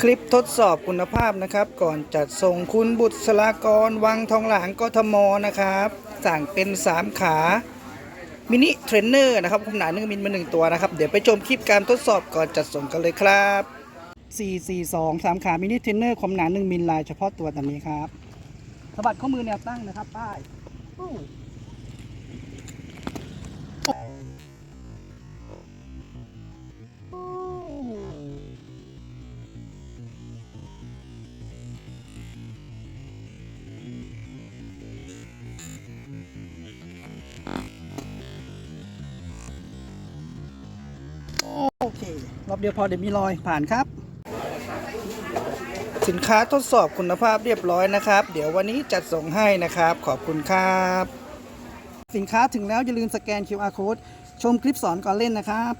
คลิปทดสอบคุณภาพนะครับ ก่อนจัดส่งคุณบุตรสลากร วังทองหลางกทมนะครับ สั่งเป็น 3 ขามินิเทรนเนอร์นะครับขนาด1มิลมา1ตัวนะครับ เดี๋ยวไปชมคลิปการทดสอบก่อนจัดส่งกันเลยครับ 442 3 ขามินิเทรนเนอร์ความหนา1มิลลายเฉพาะตัวแบบนี้ครับสะบัดข้อมือแนวตั้งนะครับป้าย โอเค รอบเดียวพอเดี๋ยวมีรอยผ่านครับ สินค้าทดสอบคุณภาพเรียบร้อยนะครับ เดี๋ยววันนี้จัดส่งให้นะครับ ขอบคุณครับ สินค้าถึงแล้วอย่าลืมสแกน QR code ชมคลิปสอนก่อนเล่นนะครับ